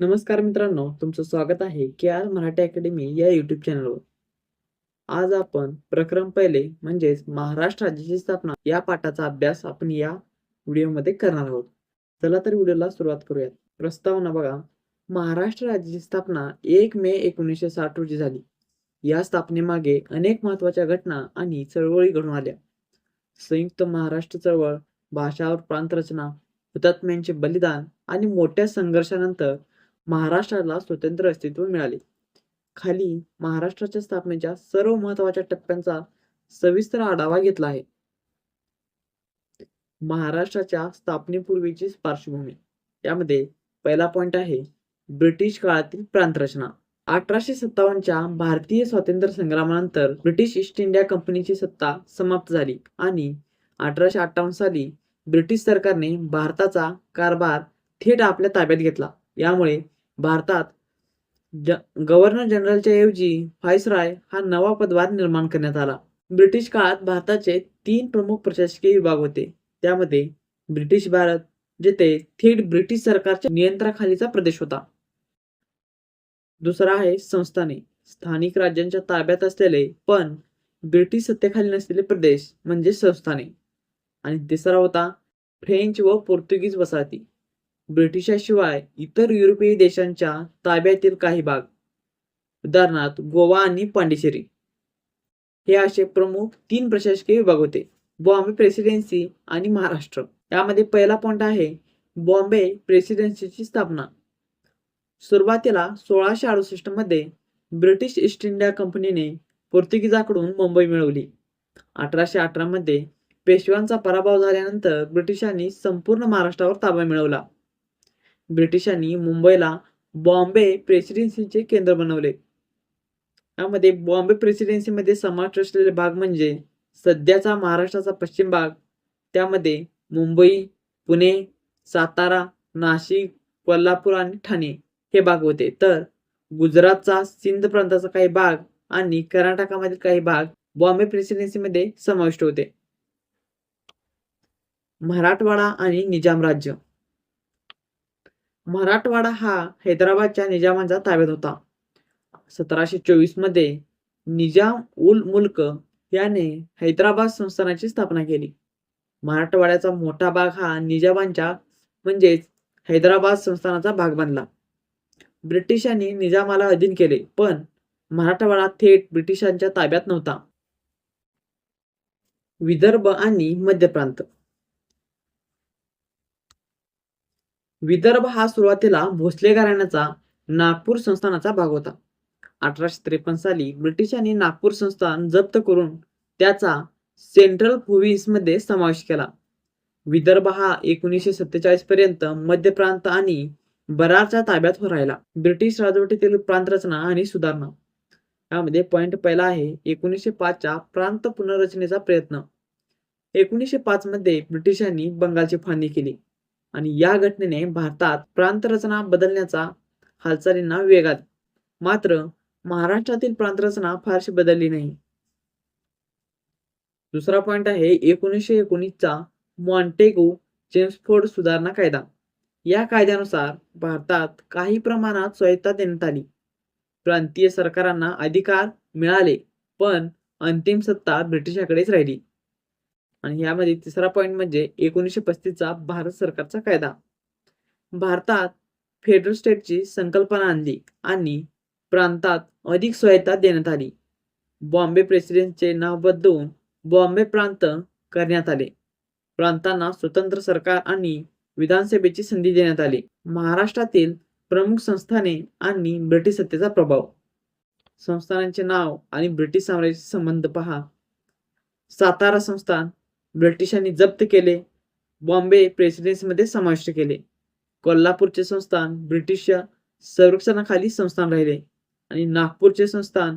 नमस्कार मित्रांनो, तुमचं स्वागत आहे के आर मराठी अकॅडमी या युट्यूब चॅनलवर. आज आपण प्रकरण पहिले म्हणजेच महाराष्ट्र राज्याची स्थापना या पाठाचा अभ्यास आपण या व्हिडिओमध्ये करणार आहोत. चला तर व्हिडिओला सुरुवात करूयात. प्रस्तावना बघा. महाराष्ट्र राज्याची स्थापना एक मे एकोणीसशे साठ रोजी झाली. या स्थापनेमागे अनेक महत्त्वाच्या घटना आणि चळवळी घडून आल्या. संयुक्त महाराष्ट्र चळवळ, भाषा व प्रांतरचना, हुतात्म्यांचे बलिदान आणि मोठ्या संघर्षानंतर महाराष्ट्राला स्वतंत्र अस्तित्व मिळाले. खाली महाराष्ट्राच्या स्थापनेच्या सर्व महत्त्वाच्या टप्प्यांचा सविस्तर आढावा घेतला आहे. महाराष्ट्राच्या स्थापनेपूर्वीची पार्श्वभूमी. यामध्ये पहिला पॉइंट आहे ब्रिटिश काळातील प्रांतरचना. अठराशे सत्तावन्नच्या भारतीय स्वातंत्र्य संग्रामानंतर ब्रिटिश ईस्ट इंडिया कंपनीची सत्ता समाप्त झाली आणि अठराशे अठ्ठावन्न साली ब्रिटिश सरकारने भारताचा कारभार थेट आपल्या ताब्यात घेतला. यामुळे भारतात ज गव्हर्नर जनरलच्या ऐवजी फायसराय हा नवा पदभार निर्माण करण्यात आला. ब्रिटिश काळात भारताचे तीन प्रमुख प्रशासकीय विभाग होते. त्यामध्ये ब्रिटिश भारत, जेथे थेट ब्रिटिश सरकारच्या नियंत्रणाखालीचा प्रदेश होता. दुसरा आहे संस्थाने. स्थानिक राज्यांच्या ताब्यात असलेले पण ब्रिटिश सत्तेखाली नसलेले प्रदेश म्हणजे संस्थाने. आणि तिसरा होता फ्रेंच व पोर्तुगीज वसाहती. ब्रिटिशांशिवाय इतर युरोपीय देशांच्या ताब्यातील काही भाग. उदाहरणार्थ गोवा आणि पांडिचेरी. हे असे प्रमुख तीन प्रशासकीय विभाग होते. बॉम्बे प्रेसिडेन्सी आणि महाराष्ट्र. यामध्ये पहिला पॉइंट आहे बॉम्बे प्रेसिडेन्सीची स्थापना. सुरुवातीला सोळाशे अडुसष्टमध्ये ब्रिटिश ईस्ट इंडिया कंपनीने पोर्तुगीजांकडून मुंबई मिळवली. अठराशे अठरा मध्ये पेशव्यांचा पराभव झाल्यानंतर ब्रिटिशांनी संपूर्ण महाराष्ट्रावर ताबा मिळवला. ब्रिटिशांनी मुंबईला बॉम्बे प्रेसिडेन्सीचे केंद्र बनवले. यामध्ये बॉम्बे प्रेसिडेन्सीमध्ये समाविष्ट असलेले भाग म्हणजे सध्याचा महाराष्ट्राचा पश्चिम भाग, त्यामध्ये मुंबई, पुणे, सातारा, नाशिक, कोल्हापूर आणि ठाणे हे भाग होते. तर गुजरातचा सिंध प्रांताचा काही भाग आणि कर्नाटकामधील काही भाग बॉम्बे प्रेसिडेन्सीमध्ये समाविष्ट होते. मराठवाडा आणि निजाम राज्य. मराठवाडा हा हैदराबादच्या निजामांचा ताब्यात होता. सतराशे चोवीसमध्ये निजाम उल मुल्क याने हैदराबाद संस्थानाची स्थापना केली. मराठवाड्याचा मोठा भाग हा निजामांच्या म्हणजेच हैदराबाद संस्थानाचा भाग बनला. ब्रिटिशांनी निजामाला अधीन केले पण मराठवाडा थेट ब्रिटिशांच्या ताब्यात नव्हता. विदर्भ आणि मध्य प्रांत. विदर्भ हा सुरुवातीला भोसले घराण्याचा नागपूर संस्थानाचा भाग होता. अठराशे त्रेपन्न साली ब्रिटिशांनी नागपूर संस्थान जप्त करून त्याचा सेंट्रल प्रोव्हिन्समध्ये समावेश केला. विदर्भ हा एकोणीसशे सत्तेचाळीस पर्यंत मध्य प्रांत आणि बरारच्या ताब्यात राहिला. ब्रिटिश राजवटीतील प्रांतरचना आणि सुधारणा. यामध्ये पॉइंट पहिला आहे एकोणीसशे पाचच्या प्रांत पुनर्रचनेचा प्रयत्न. एकोणीसशे पाच मध्ये ब्रिटिशांनी बंगालची फाळणी केली आणि या घटनेने भारतात प्रांतरचना बदलण्याचा हालचालींना वेगात मात्र महाराष्ट्रातील प्रांतरचना फारशी बदलली नाही. दुसरा पॉइंट आहे एकोणीसशे एकोणीसचा मॉन्टेगो जेम्सफोर्ड सुधारणा कायदा. या कायद्यानुसार भारतात काही प्रमाणात स्वायत्तता देण्यात आली. प्रांतीय सरकारांना अधिकार मिळाले पण अंतिम सत्ता ब्रिटिशांकडेच राहिली. आणि यामध्ये तिसरा पॉईंट म्हणजे एकोणीसशे पस्तीसचा भारत सरकारचा कायदा. भारतात फेडरल स्टेटची संकल्पना आणली आणि प्रांतात अधिक स्वायत्तता देण्यात आली. बॉम्बे प्रेसिडेन्सीचे नाव बदलून बॉम्बे प्रांत करण्यात आले. प्रांतांना स्वतंत्र सरकार आणि विधानसभेची संधी देण्यात आली. महाराष्ट्रातील प्रमुख संस्थाने आणि ब्रिटिश सत्तेचा प्रभाव. संस्थानांचे नाव आणि ब्रिटिश साम्राज्याचे संबंध पहा. सातारा संस्थान ब्रिटिशांनी जप्त केले. बॉम्बे प्रेसिडेन्सीमध्ये समाविष्ट केले. कोल्हापूरचे संस्थान ब्रिटिशच्या संरक्षणाखाली संस्थान राहिले आणि नागपूरचे संस्थान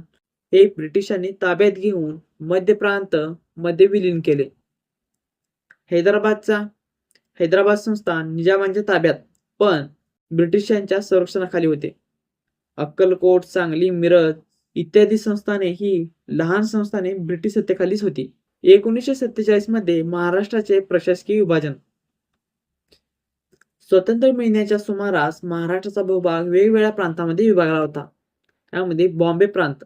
हे ब्रिटिशांनी ताब्यात घेऊन मध्य प्रांत मध्ये विलीन केले. हैदराबादचा हैदराबाद संस्थान निजामांच्या ताब्यात पण ब्रिटिशांच्या संरक्षणाखाली होते. अक्कलकोट, सांगली, मिरज इत्यादी संस्थाने ही लहान संस्थाने ब्रिटिश सत्तेखालीच होती. एकोणीसशे सत्तेचाळीसमध्ये महाराष्ट्राचे प्रशासकीय विभाजन. स्वतंत्र मिळण्याच्या सुमारास महाराष्ट्राचा भूभाग वेगवेगळ्या प्रांतामध्ये विभागला होता. त्यामध्ये बॉम्बे प्रांत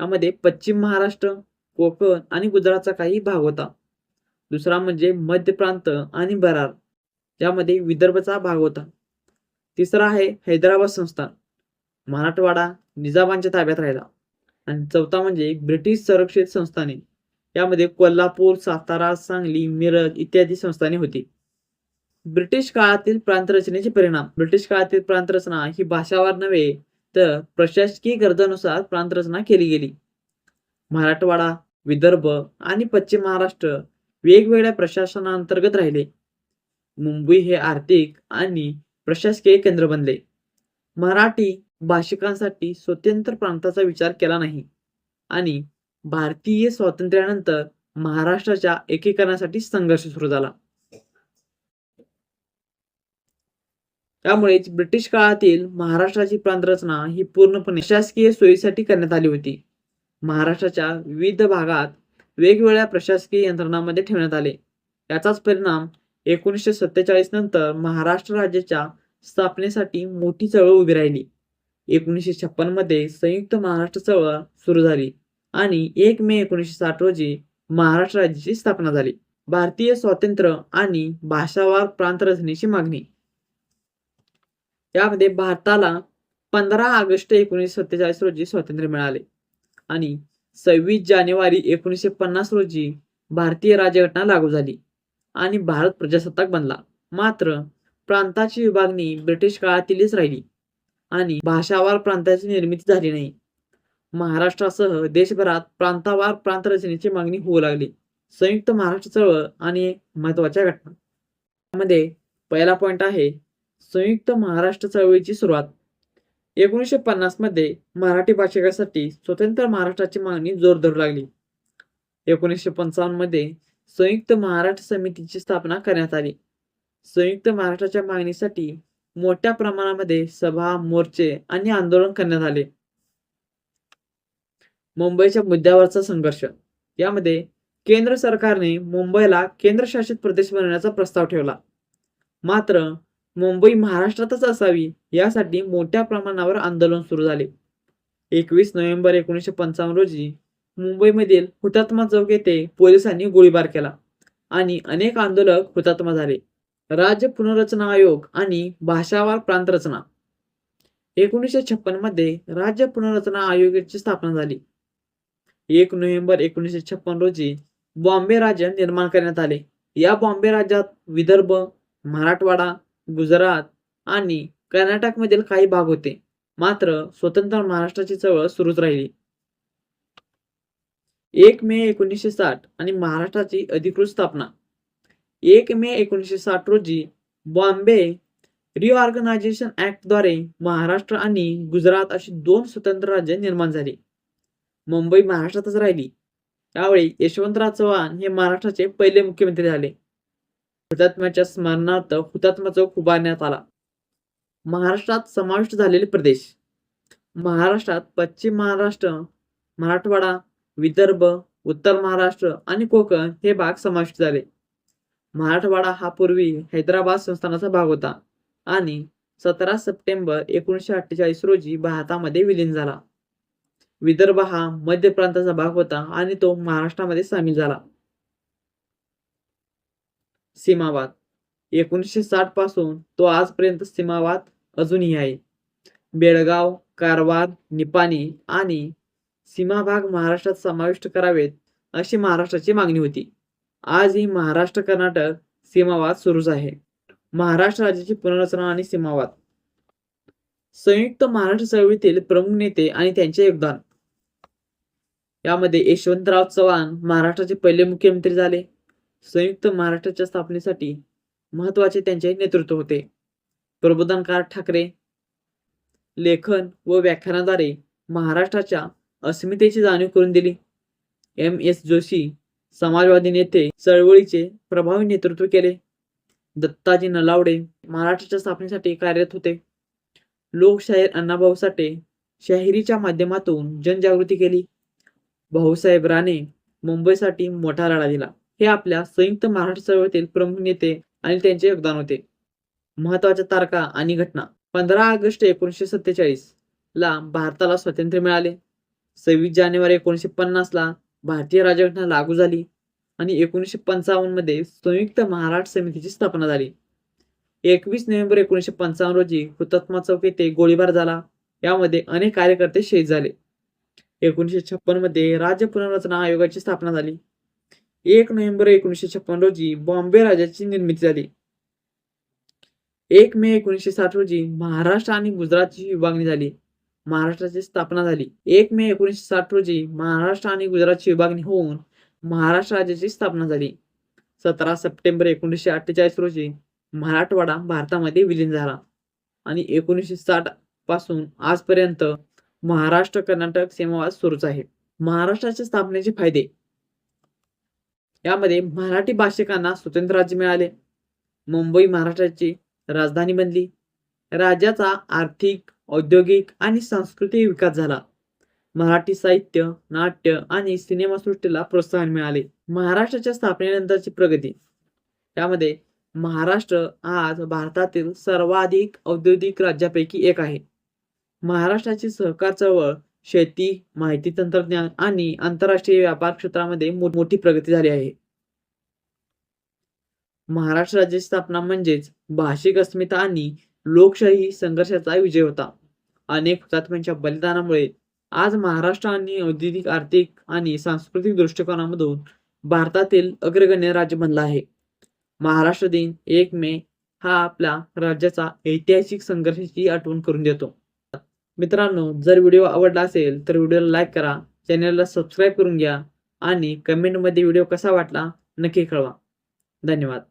यामध्ये पश्चिम महाराष्ट्र कोकण आणि गुजरातचा काही भाग होता. दुसरा म्हणजे मध्य प्रांत आणि बरार ज्यामध्ये विदर्भचा भाग होता. तिसरा आहे हैदराबाद संस्थान मराठवाडा निजामांच्या ताब्यात राहिला. आणि चौथा म्हणजे ब्रिटिश संरक्षित संस्थाने. यामध्ये कोल्हापूर सातारा सांगली मिरज इत्यादी संस्थाने होती. ब्रिटिश काळातील प्रांतरचनेचे परिणाम. ब्रिटिश काळातील प्रांतरचना ही भाषावार नव्हे तर प्रशासकीय गरजानुसार प्रांतरचना केली गेली. मराठवाडा विदर्भ आणि पश्चिम महाराष्ट्र वेगवेगळ्या प्रशासनांतर्गत राहिले. मुंबई हे आर्थिक आणि प्रशासकीय केंद्र बनले. मराठी भाषिकांसाठी स्वतंत्र प्रांताचा विचार केला नाही. आणि भारतीय स्वातंत्र्यानंतर महाराष्ट्राच्या एकीकरणासाठी संघर्ष सुरू झाला. त्यामुळेच ब्रिटिश काळातील महाराष्ट्राची प्रांतरचना ही पूर्णपणे शासकीय सोयीसाठी करण्यात आली होती. महाराष्ट्राच्या विविध भागात वेगवेगळ्या प्रशासकीय यंत्रणांमध्ये ठेवण्यात आले. याचाच परिणाम एकोणीसशे सत्तेचाळीस नंतर महाराष्ट्र राज्याच्या स्थापनेसाठी मोठी चळवळ उभी राहिली. एकोणीसशे छप्पनमध्ये संयुक्त महाराष्ट्र चळवळ सुरू झाली. आणि एक मे एकोणीसशे साठ रोजी महाराष्ट्र राज्याची स्थापना झाली. भारतीय स्वातंत्र्य आणि भाषावार प्रांत रचनेची मागणी. यामध्ये भारताला पंधरा ऑगस्ट एकोणीसशे सत्तेचाळीस रोजी स्वातंत्र्य मिळाले. आणि सव्वीस जानेवारी एकोणीसशे पन्नास रोजी भारतीय राज्यघटना लागू झाली आणि भारत प्रजासत्ताक बनला. मात्र प्रांताची विभागणी ब्रिटिश काळातीलच राहिली आणि भाषावार प्रांताची निर्मिती झाली नाही. महाराष्ट्रासह देशभरात प्रांतावार प्रांत रचनेची मागणी होऊ लागली. संयुक्त महाराष्ट्र चळवळ आणि महत्त्वाच्या घटना. त्यामध्ये पहिला पॉइंट आहे संयुक्त महाराष्ट्र चळवळीची सुरुवात. एकोणीसशे पन्नासमध्ये मराठी भाषिकासाठी स्वतंत्र महाराष्ट्राची मागणी जोर धरू लागली. एकोणीसशे पंचावन्नमध्ये संयुक्त महाराष्ट्र समितीची स्थापना करण्यात आली. संयुक्त महाराष्ट्राच्या मागणीसाठी मोठ्या प्रमाणामध्ये सभा मोर्चे आणि आंदोलन करण्यात आले. मुंबईच्या मुद्द्यावरचा संघर्ष. यामध्ये केंद्र सरकारने मुंबईला केंद्रशासित प्रदेश बनवण्याचा प्रस्ताव ठेवला. मात्र मुंबई महाराष्ट्रातच असावी यासाठी मोठ्या प्रमाणावर आंदोलन सुरू झाले. एकवीस नोव्हेंबर एकोणीसशे पंचावन्न रोजी मुंबईमधील हुतात्मा चौक येथे पोलिसांनी गोळीबार केला आणि अनेक आंदोलक हुतात्मा झाले. राज्य पुनर्रचना आयोग आणि भाषावार प्रांत रचना एकोणीसशे छप्पनमध्ये राज्य पुनर्रचना आयोगाची स्थापना झाली. एक नोव्हेंबर एकोणीसशे छप्पन रोजी बॉम्बे राज्य निर्माण करण्यात आले. या बॉम्बे राज्यात विदर्भ मराठवाडा गुजरात आणि कर्नाटकमधील काही भाग होते. मात्र स्वतंत्र महाराष्ट्राची चळवळ सुरूच राहिली. एक मे एकोणीसशे साठ आणि महाराष्ट्राची अधिकृत स्थापना. एक मे एकोणीसशे साठ रोजी बॉम्बे रिऑर्गनायझेशन ऍक्टद्वारे महाराष्ट्र आणि गुजरात अशी दोन स्वतंत्र राज्ये निर्माण झाली. मुंबई महाराष्ट्रातच राहिली. त्यावेळी यशवंतराव चव्हाण हे महाराष्ट्राचे पहिले मुख्यमंत्री झाले. हुतात्म्याच्या स्मरणार्थ हुतात्मा चौक उभारण्यात आला. महाराष्ट्रात समाविष्ट झालेले प्रदेश. महाराष्ट्रात पश्चिम महाराष्ट्र मराठवाडा विदर्भ उत्तर महाराष्ट्र आणि कोकण हे भाग समाविष्ट झाले. मराठवाडा हा पूर्वी हैदराबाद संस्थानाचा भाग होता आणि सतरा सप्टेंबर एकोणीसशे अठ्ठेचाळीस रोजी भारतामध्ये विलीन झाला. विदर्भ हा मध्य प्रांताचा भाग होता आणि तो महाराष्ट्रामध्ये सामील झाला. सीमावाद. एकोणीसशे साठपासून तो आजपर्यंत सीमावाद अजूनही आहे. बेळगाव कारवार निपाणी आणि सीमाभाग महाराष्ट्रात समाविष्ट करावेत अशी महाराष्ट्राची मागणी होती. आजही महाराष्ट्र कर्नाटक सीमावाद सुरूच आहे. महाराष्ट्र राज्याची पुनर्रचना आणि सीमावाद. संयुक्त महाराष्ट्र चळवळीतील प्रमुख नेते आणि त्यांचे योगदान. यामध्ये यशवंतराव चव्हाण महाराष्ट्राचे पहिले मुख्यमंत्री झाले. संयुक्त महाराष्ट्राच्या स्थापनेसाठी महत्त्वाचे त्यांचे नेतृत्व होते. प्रबोधनकार ठाकरे. लेखन व व्याख्यानाद्वारे महाराष्ट्राच्या अस्मितेची जाणीव करून दिली. एम. एस. जोशी समाजवादी नेते चळवळीचे प्रभावी नेतृत्व केले. दत्ताजी नलावडे महाराष्ट्राच्या स्थापनेसाठी कार्यरत होते. लोकशाहीर अण्णाभाऊ साठे शाहिरीच्या माध्यमातून जनजागृती केली. भाऊसाहेब राणे मुंबईसाठी मोठा लढा दिला. हे आपल्या संयुक्त महाराष्ट्र चळवळीतील प्रमुख नेते आणि त्यांचे योगदान होते. महत्त्वाच्या तारखा आणि घटना. पंधरा ऑगस्ट एकोणीसशे सत्तेचाळीस ला भारताला स्वातंत्र्य मिळाले. सव्वीस जानेवारी एकोणीसशे पन्नास ला भारतीय राज्यघटना लागू झाली आणि एकोणीसशे पंचावन्नमध्ये संयुक्त महाराष्ट्र समितीची स्थापना झाली. एकवीस नोव्हेंबर एकोणीसशे पंचावन्न रोजी हुतात्मा चौक येथे गोळीबार झाला. यामध्ये अनेक कार्यकर्ते शहीद झाले. एकोणीसशे छप्पनमध्ये राज्य पुनर्रचना आयोगाची स्थापना झाली. एक नोव्हेंबर एकोणीसशे छप्पन रोजी बॉम्बे राज्याची निर्मिती झाली. एक मे एकोणीसशे साठ रोजी महाराष्ट्र आणि गुजरातची विभागणी झाली. महाराष्ट्राची स्थापना झाली. एक मे एकोणीसशे साठ रोजी महाराष्ट्र आणि गुजरातची विभागणी होऊन महाराष्ट्र राज्याची स्थापना झाली. सतरा सप्टेंबर एकोणीसशे अठ्ठेचाळीस रोजी मराठवाडा भारतामध्ये विलीन झाला आणि एकोणीसशे साठपासून आजपर्यंत महाराष्ट्र कर्नाटक सीमावाद सुरूच आहे. महाराष्ट्राच्या स्थापनेचे फायदे. यामध्ये मराठी भाषिकांना स्वतंत्र राज्य मिळाले. मुंबई महाराष्ट्राची राजधानी बनली. राज्याचा आर्थिक औद्योगिक आणि सांस्कृतिक विकास झाला. मराठी साहित्य नाट्य आणि सिनेमासृष्टीला प्रोत्साहन मिळाले. महाराष्ट्राच्या स्थापनेनंतरची प्रगती. यामध्ये महाराष्ट्र आज भारतातील सर्वाधिक औद्योगिक राज्यापैकी एक आहे. महाराष्ट्राची सहकार चळवळ शेती माहिती तंत्रज्ञान आणि आंतरराष्ट्रीय व्यापार क्षेत्रामध्ये मोठी प्रगती झाली आहे. महाराष्ट्र राज्याची स्थापना म्हणजेच भाषिक अस्मिता आणि लोकशाही संघर्षाचा विजय होता. अनेक हुतात्म्यांच्या बलिदानामुळे आज महाराष्ट्र आणि औद्योगिक आर्थिक आणि सांस्कृतिक दृष्टिकोनामधून भारतातील अग्रगण्य राज्य बनला आहे. महाराष्ट्र दिन एक मे हा आपल्या राज्याचा ऐतिहासिक संघर्षाची आठवण करून देतो. मित्रांनो जर व्हिडिओ आवडला असेल तर व्हिडिओला लाईक करा चॅनलला सबस्क्राईब करून घ्या आणि कमेंटमध्ये व्हिडिओ कसा वाटला नक्की कळवा. धन्यवाद.